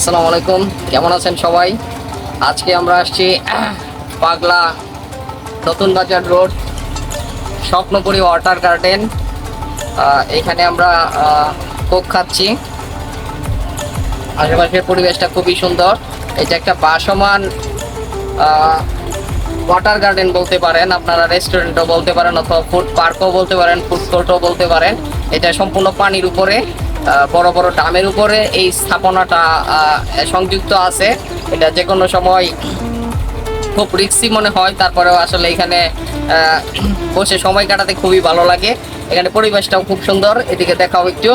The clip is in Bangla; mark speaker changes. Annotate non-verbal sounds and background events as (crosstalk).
Speaker 1: আসসালামু আলাইকুম। কেমন আছেন সবাই? আজকে আমরা আসছি (clears throat) পাগলা নতুন বাজার রোড, স্বপ্নপুরি ওয়াটার গার্ডেন। এখানে আমরা কোক খাচ্ছি। আশেপাশের পরিবেশটা খুবই সুন্দর। এটা একটা বাসমান ওয়াটার গার্ডেন বলতে পারেন, আপনারা রেস্টুরেন্টও বলতে পারেন অথবা ফুড পার্কও বলতে পারেন, ফুড কোর্টও বলতে পারেন। এটা সম্পূর্ণ পানির উপরে। বড় বড় ডামের উপরে এই স্থাপনাটা সংযুক্ত আছে। এটা যে কোনো সময় খুব রিক্সি মনে হয়, তারপরেও আসলে এখানে বসে সময় কাটাতে খুবই ভালো লাগে। এখানে পরিবেশটাও খুব সুন্দর, এদিকে দেখাও একটু।